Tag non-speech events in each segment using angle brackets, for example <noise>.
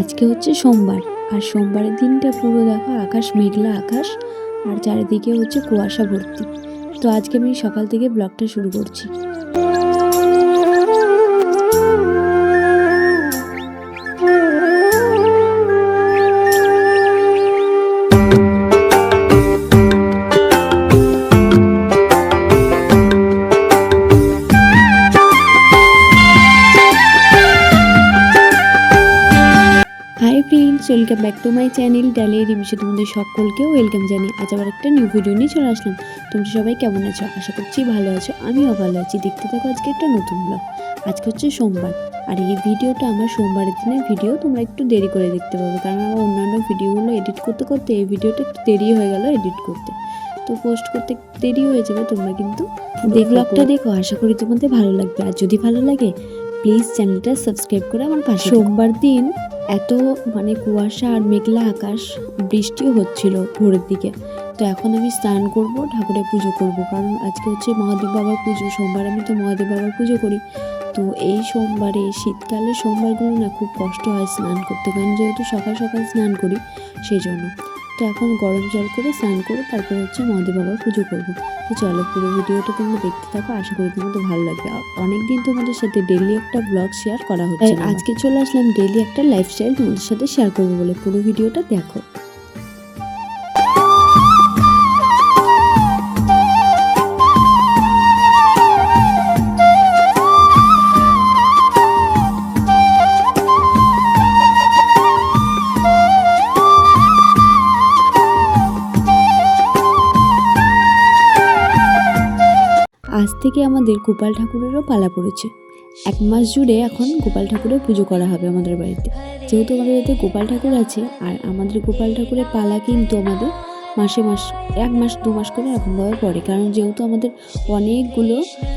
আজকে হচ্ছে সোমবার, আর সোমবারের দিনটা পুরো দেখো আকাশ, মেঘলা আকাশ, আর চারিদিকে হচ্ছে কুয়াশা ভর্তি। তো আজকে আমি সকাল থেকে ব্লগটা শুরু করছি। Welcome back to my channel Dalia রিমিশে তোমাদের সকলকে ওয়েলকাম জানি আজ আবার একটা নিউ ভিডিও নিয়ে চলে আসলাম। তোমরা সবাই কেমন আছো? আশা করছি ভালো আছো আমিও ভালো আছি। দেখতে থাকো আজকে একটা নতুন ব্লগ আজকে হচ্ছে সোমবার। আর এই ভিডিওটা আমার সোমবারের দিনের ভিডিও তোমরা একটু দেরি করে দেখতে পাবে। কারণ আমার অন্যান্য ভিডিওগুলো এডিট করতে করতে এই ভিডিওটা একটু দেরি হয়ে গেল এডিট করতে। তো পোস্ট করতে দেরি হয়ে যাবে তোমরা কিন্তু ব্লগটা দেখো। আশা করি তোমাদের ভালো লাগবে। আর যদি ভালো লাগে প্লিজ চ্যানেলটা সাবস্ক্রাইব করে আমার পাশে সোমবার দিন এত মানে কুয়াশা আর মেঘলা আকাশ, বৃষ্টিও হচ্ছিল ভোরের দিকে। তো এখন আমি স্নান করব, ঠাকুরের পুজো করব। কারণ আজকে হচ্ছে মহাদেব বাবার পুজো, সোমবার আমি তো মহাদেব বাবার পুজো করি। তো এই সোমবারে শীতকালে সোমবারগুলো না খুব কষ্ট হয় স্নান করতে। কারণ যেহেতু সকাল সকাল স্নান করি সেই জন্য তো এখন গরম জল করে স্নান করে তারপরে হচ্ছে মহাদেব বাবার পুজো করব। তো চলো পুরো ভিডিওটা তোমরা দেখতে থাকো আশা করি তোমাদের ভালো লাগবে। আর অনেকদিন তোমাদের সাথে ডেলি একটা ব্লগ শেয়ার করা হচ্ছে আজকে চলে আসলাম ডেলি একটা লাইফস্টাইল তোমাদের সাথে শেয়ার করব বলে। পুরো ভিডিওটা দেখো। আজ থেকে আমাদের গোপাল ঠাকুরেরও পালা পড়েছে। এক মাস জুড়ে এখন গোপাল ঠাকুরের পুজো করা হবে আমাদের বাড়িতে। যেহেতু আমাদের বাড়িতে গোপাল ঠাকুর আছে, আর আমাদের গোপাল ঠাকুরের পালা কিন্তু আমাদের মাসে মাস, এক মাস, দু মাস করে এরকমভাবে পড়ে। কারণ যেহেতু আমাদের অনেকগুলো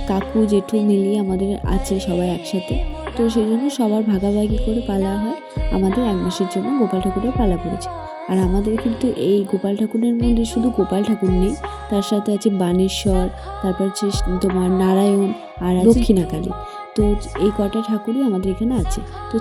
কাকু, জেঠু মিলিয়ে আমাদের আছে সবাই একসাথে, তো সেই জন্য সবার ভাগাভাগি করে পালা হয় আমাদের এক মাসের জন্য গোপাল ঠাকুরের পালা পড়েছে। আর আমাদের কিন্তু এই গোপাল ঠাকুরের মধ্যে শুধু গোপাল ঠাকুর নেই তার সাথে আছে বানেশ্বর তারপর হচ্ছে তোমার নারায়ণ আর দক্ষিণাকালী। তো এই কটা ঠাকুরই আমাদের এখানে আছে। তো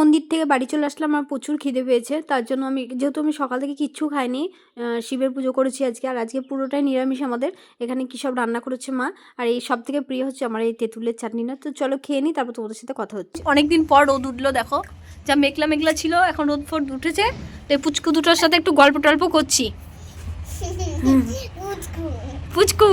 মন্দির থেকে বাড়ি চলে আসলাম আমার প্রচুর খিদে পেয়েছে। তার জন্য আমি যেহেতু আমি সকাল থেকে কিচ্ছু খাইনি শিবের পুজো করেছি আজকে। আর আজকে পুরোটাই নিরামিষ আমাদের। এখানে কী সব রান্না করেছে মা? আর এই সব থেকে প্রিয় হচ্ছে আমার এই তেঁতুলের চাটনি না। তো চলো খেয়ে নিই তারপর তোমাদের সাথে কথা হচ্ছে। অনেকদিন পর রোদ উঠল দেখো। যা মেঘলা মেঘলা ছিল এখন রোদ ফোদ উঠেছে। তো এই পুচকু দুটোর সাথে একটু গল্প টল্প করছি <laughs> পুচকু।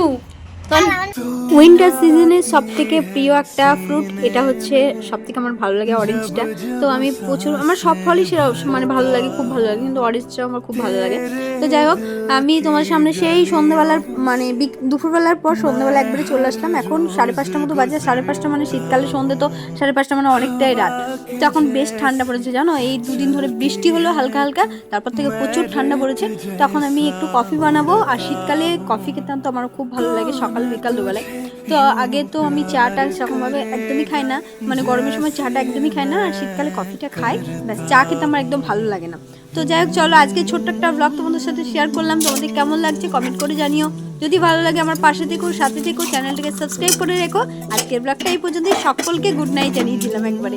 উইন্টার সিজনের সব থেকে প্রিয় একটা ফ্রুট এটা হচ্ছে সব থেকে আমার ভালো লাগে অরেঞ্জটা তো আমি প্রচুর, আমার সব ফলই সেরা মানে ভালো লাগে, খুব ভালো লাগে, কিন্তু অরেঞ্জটা আমার খুব ভালো লাগে। তো যাই হোক, আমি তোমার সামনে সেই সন্ধ্যাবেলার মানে দুপুরবেলার পর সন্ধ্যাবেলা একবারে চলে আসলাম। এখন সাড়ে পাঁচটার মতো বাজে সাড়ে পাঁচটা মানে শীতকালে সন্ধ্যে তো সাড়ে পাঁচটা মানে অনেকটাই রাত। তখন বেশ ঠান্ডা পড়েছে, জানো? এই দুদিন ধরে বৃষ্টি হলো হালকা হালকা, তারপর থেকে প্রচুর ঠান্ডা পড়েছে। তখন আমি একটু কফি বানাবো, আর শীতকালে কফি খেতে তো আমার খুব ভালো লাগে সকাল বিকাল দুবেলায়। তো আগে তো আমি চাটা সেরকমভাবে একদমই খাই না। মানে গরমের সময় চাটা একদমই খাই না, আর শীতকালে কফিটা খাই। ব্যাস, চা খেতে আমার একদম ভালো লাগে না। তো যাই হোক, চলো আজকে ছোট্ট একটা ব্লগ তোমাদের সাথে শেয়ার করলাম। তোমাদের কেমন লাগছে কমেন্ট করে জানিও। যদি ভালো লাগে আমার পাশে থেকো, সাথে থেকো চ্যানেলটাকে সাবস্ক্রাইব করে রেখো। আজকের ব্লগটা এই পর্যন্তই। সকলকে গুড নাইট জানিয়ে দিলাম একবারে।